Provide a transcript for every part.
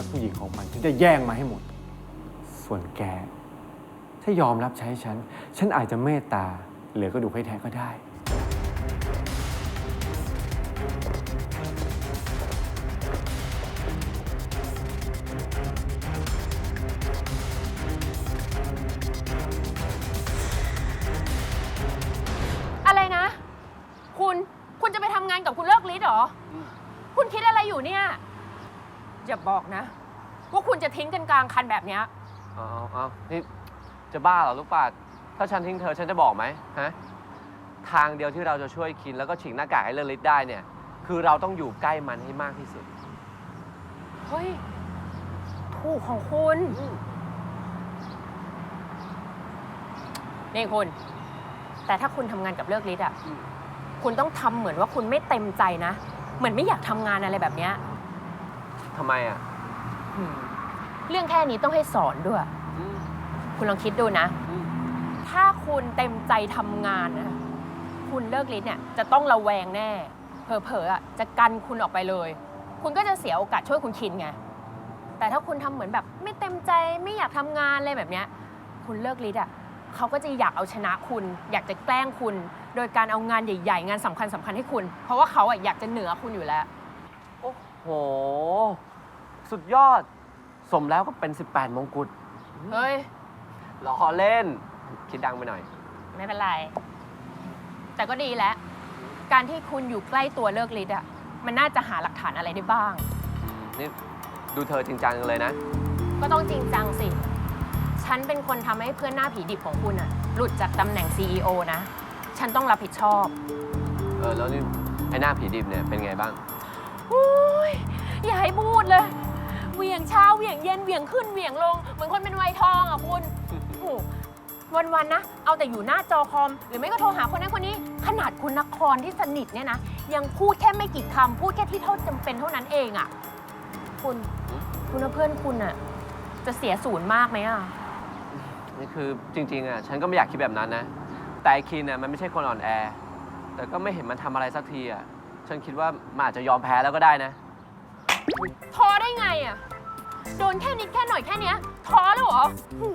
และผู้หญิงของมันฉันจะแย่งมาให้หมด ส่วนแก ถ้ายอมรับใช้ฉัน ฉันอาจจะเมตตาเหลือกระดูกให้แท้ก็ได้ อะไรนะ คุณ คุณจะไปทำงานกับคุณเลิกฤทธิ์เหรออคุณคิดอะไรอยู่เนี่ย อย่าบอกนะว่าคุณจะทิ้งกันกลางคันแบบเนี้ยเอาเอาเอานี่จะบ้าเหรอลูกปัด ถ้าฉันทิ้งเธอฉันจะบอกไหมฮะ ทางเดียวที่เราจะช่วยคินแล้วก็ฉีกหน้ากากให้เลิศฤทธิ์ได้เนี่ย คือเราต้องอยู่ใกล้มันให้มากที่สุด เฮ้ย ถูกของคุณนี่คุณ แต่ถ้าคุณทำงานกับเลิกฤทธิ์อะอืมคุณต้องทำเหมือนว่าคุณไม่เต็มใจนะ เหมือนไม่อยากทำงานอะไรแบบเนี้ย ทำไมอะอืมเรื่องแค่นี้ต้องให้สอนด้วย อืมคุณลองคิดดูนะ อืมถ้าคุณเต็มใจทำงานนะ คุณเลิกฤทธิ์เนี่ยจะต้องระแวงแน่ เผลอๆอะจะกันคุณออกไปเลย คุณก็จะเสียโอกาสช่วยคุณคินไง แต่ถ้าคุณทำเหมือนแบบ ไม่เต็มใจไม่อยากทำงานอะไรแบบเนี้ย คุณเลิกฤทธิ์อะเขาก็จะอยากเอาชนะคุณ อยากจะแกล้งคุณ โดยการเอางานใหญ่ ๆ งานสำคัญสำคัญให้คุณ เพราะว่าเขาอะอยากจะเหนือคุณอยู่แล้วโอ้โห สุดยอด สมแล้วก็เป็น 18 มงกุฎเฮ้ยล้อเล่น คิดดังไปหน่อย ไม่เป็นไร แต่ก็ดีแล้ว การที่คุณอยู่ใกล้ตัวเลิกฤทธิ์อะ มันน่าจะหาหลักฐานอะไรได้บ้าง นี่ดูเธอจริงจังเลยนะ ก็ต้องจริงจังสิ ฉันเป็นคนทำให้เพื่อนหน้าผีดิบของคุณอะ หลุดจากตำแหน่ง CEO นะ ฉันต้องรับผิดชอบ เออ แล้วนี่ไอ้หน้าผีดิบเนี่ยเป็นไงบ้าง อุ้ยอย่าให้พูดเลย เหวี่ยงเช้าเหวี่ยงเย็นเหวี่ยงขึ้นเหวี่ยงลง เหมือนคนเป็นวัยทองอะคุณโอ้โหวันๆนะ เอาแต่อยู่หน้าจอคอม หรือไม่ก็โทรหาคนนั้นคนนี้ ขนาดคุณนครที่สนิทเนี่ยนะ ยังพูดแค่ไม่กี่คำพูดแค่ที่เท่าจำเป็นเท่านั้นเองอะ คุณ คุณว่าเพื่อนคุณอะ จะเสียศูนย์มากไหมอะ นี่คือจริงๆอะฉันก็ไม่อยากคิดแบบนั้นนะ แต่ไอ้คินน่ะมันไม่ใช่คนอ่อนแอ แต่ก็ไม่เห็นมันทำอะไรสักทีอะ ฉันคิดว่ามันอาจจะยอมแพ้แล้วก็ได้นะท้อได้ไงอะ โดนแค่นิดแค่หน่อยแค่เนี้ยท้อแล้วเหรอหู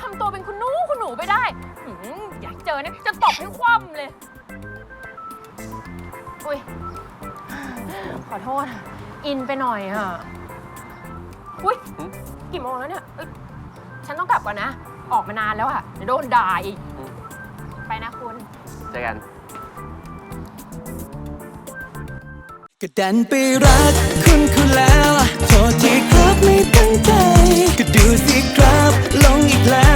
ทำตัวเป็นคุณหนูคุณหนูไปได้หืมอยากเจอเนี่ยจะตบให้คว่ำเลย อุ้ย ขอโทษอินไปหน่อยอะ อุ้ยหืมกี่โมงแล้วเนี่ยเอ้ยฉันต้องกลับก่อนนะ ออกมานานแล้วอะเดี๋ยวโดนด่าอีกอืมไปนะคุณ เจอกัน ก็ดันไปรักคน